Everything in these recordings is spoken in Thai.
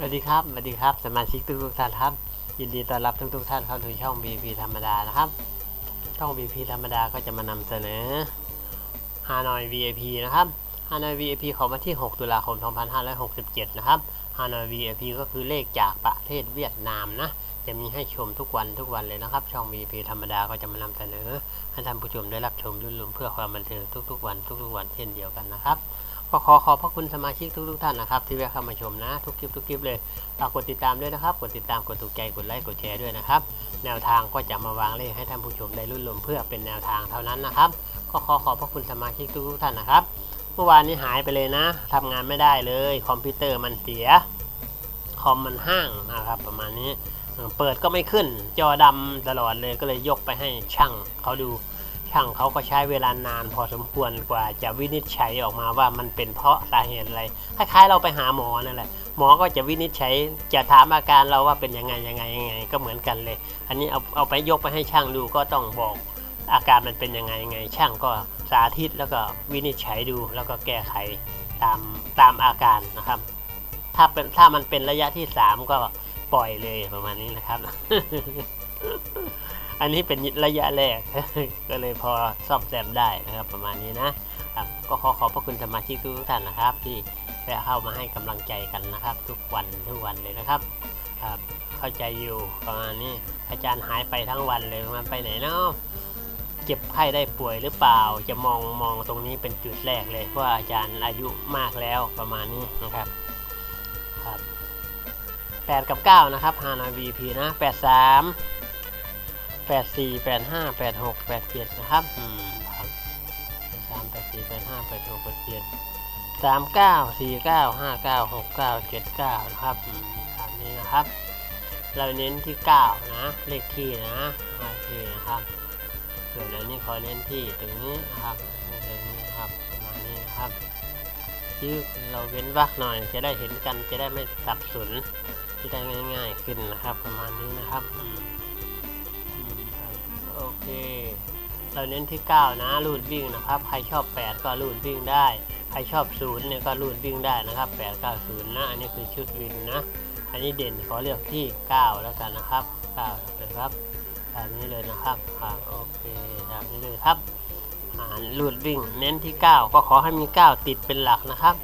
สวัสดีครับสวัสดีครับ สมาชิกทุกทุกท่านครับ ยินดีต้อนรับทุกทุกท่านเข้าสู่ช่อง BP ธรรมดานะครับ ช่อง BP ธรรมดาก็จะมานำเสนอฮานอย VIP นะครับฮานอย VIP ของวันที่ 6 ตุลาคม 2567 นะครับฮานอย VIP ก็คือเลขจากประเทศเวียดนามนะ จะมีให้ชมทุกวันทุกวันเลยนะครับ ช่อง BP ธรรมดาก็จะมานำเสนอให้ท่านผู้ชมได้รับชมรุ่นรวมเพื่อความบันเทิงทุกๆวันทุกๆวันเช่นเดียวกันนะครับ ก็ขอขอบพระคุณสมาชิกทุกๆท่านนะครับ ที่แวะเข้ามาชมนะ ทุกคลิปทุกคลิปเลยฝากกดติดตามด้วยนะครับ กดติดตามกดถูกใจกดไลค์กดแชร์ด้วยนะครับ แนวทางก็จะมาวางเลขให้ท่านผู้ชมได้รุ่นรวมเพื่อเป็นแนวทางเท่านั้นนะครับก็ขอขอบพระคุณสมาชิกทุกๆท่านนะครับ เมื่อวานนี้หายไปเลยนะทำงานไม่ได้เลย คอมพิวเตอร์มันเสียคอมมันห้างนะครับประมาณนี้เออเปิดก็ไม่ขึ้นจอดำตลอดเลยก็เลยยกไปให้ช่างเขาดู ช่างเขาก็ใช้เวลานานพอสมควรกว่าจะวินิจฉัยออกมาว่ามันเป็นเพราะสาเหตุอะไรคล้ายๆเราไปหาหมอนั่นแหละหมอก็จะวินิจฉัยจะถามอาการเราว่าเป็นยังไงยังไงยังไงก็เหมือนกันเลย อันนี้เอาเอาไปยกไปให้ช่างดูก็ต้องบอกอาการมันเป็นยังไงยังไง ช่างก็สาธิตแล้วก็วินิจฉัยดูแล้วก็แก้ไขตามตามอาการนะครับ ถ้าเป็นถ้ามันเป็นระยะที่สามก็ปล่อยเลยประมาณนี้นะครับ อันนี้เป็นระยะแรก ก็เลยพอซ่อมแซมได้นะครับ ประมาณนี้นะครับก็ขอขอบพระคุณสมาชิกทุกท่านนะครับ ที่แวะเข้ามาให้กำลังใจกันนะครับ ทุกวันทุกวันเลยนะครับครับเข้าใจอยู่ประมาณนี้อาจารย์หายไปทั้งวันเลยมันไปไหนเนาะเจ็บไข้ได้ป่วยหรือเปล่า จะมองมองตรงนี้เป็นจุดแรกเลยเพราะอาจารย์อายุมากแล้วประมาณนี้นะครับครับแปดกับเก้านะครับฮานา VP นะแปดสาม แปดสี่แปดห้าแปดหกแปดเจ็ดนะครับอืมครับสามแปดสี่แปดห้าแปดหกแปดเจ็ดสามเก้าสี่เก้าห้าเก้าหกเก้าเจ็ดเก้านะครับอืมตามนี้นะครับ เราเน้นที่เก้านะเลขที่นะเลขที่นะครับส่วนอันนี้ขอเน้นที่ตรงนี้นะครับตรงนี้นะครับประมาณนี้นะครับชื่อเราเว้นวรรคหน่อย จะได้เห็นกันจะได้ไม่สับสนจะได้ง่าย ๆ ขึ้นนะครับ ประมาณนี้นะครับอืมอืมครับ โอเค เราเน้นที่ 9 นะรูดวิ่งนะครับ ใครชอบ 8 ก็รูดวิ่งได้ ใครชอบ0เนี่ยก็รูดวิ่งได้นะครับ 8 9 0นะ อันนี้คือชุดวินนะ อันนี้เด่นขอเลือกที่ 9 แล้วกันนะครับ9นะครับตามนี้เลยนะครับอ่าโอเคตามนี้เลยครับอ่ารูดวิ่ง เน้นที่ 9 ก็ขอให้มี 9 ติดเป็นหลักนะครับ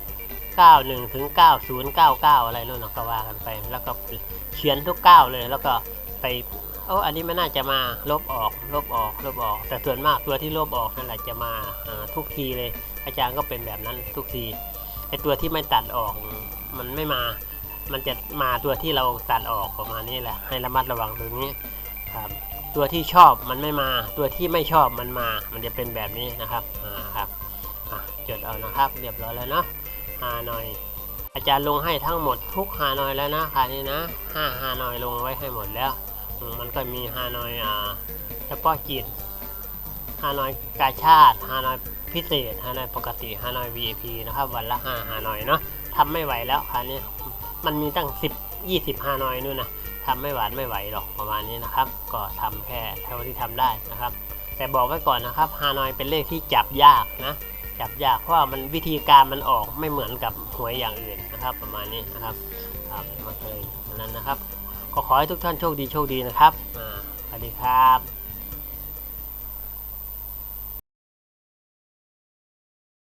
91ถึง90 99 อะไรนู่นนะก็ว่ากันไป แล้วก็เขียนทุก 9 เลยแล้วก็ไป โอ้อันนี้ไม่น่าจะมาลบออกลบออกลบออก แต่ส่วนมากตัวที่ลบออกนั่นแหละจะมาทุกทีเลย อาจารย์ก็เป็นแบบนั้นทุกทีไอตัวที่ไม่ตัดออกมันไม่มา มันจะมาตัวที่เราตัดออกประมาณนี้แหละ ให้ระมัดระวังตรงนี้ครับตัวที่ชอบมันไม่มา ตัวที่ไม่ชอบมันมา มันจะเป็นแบบนี้นะครับอ่าครับจดเอานะครับ เรียบร้อยแล้วเนาะฮานอย อาจารย์ลงให้ทั้งหมดทุกฮานอยแล้วนะค่ะนี่นะห้าฮานอยลงไว้ให้หมดแล้ว มันก็มีฮานอยอ่าเฉพาะกิจฮานอยกาชาติฮานอยพิเศษฮานอยปกติฮานอย VIP นะครับ วันละห้าฮานอยเนาะทำไม่ไหวแล้วคราวนี้มันมีตั้ง 10 20ฮานอยนู่นนะทำไม่หวานไม่ไหวหรอกประมาณนี้นะครับ ก็ทำแค่เท่าที่ทำได้นะครับ แต่บอกไว้ก่อนนะครับฮานอยเป็นเลขที่จับยากนะจับยากเพราะว่ามันวิธีการมันออกไม่เหมือนกับหวยอย่างอื่นนะครับ ประมาณนี้นะครับครับมาเลยนั้นนะครับ ก็ขอให้ทุกท่านโชคดีโชคดีนะครับอ่าสวัสดีครับ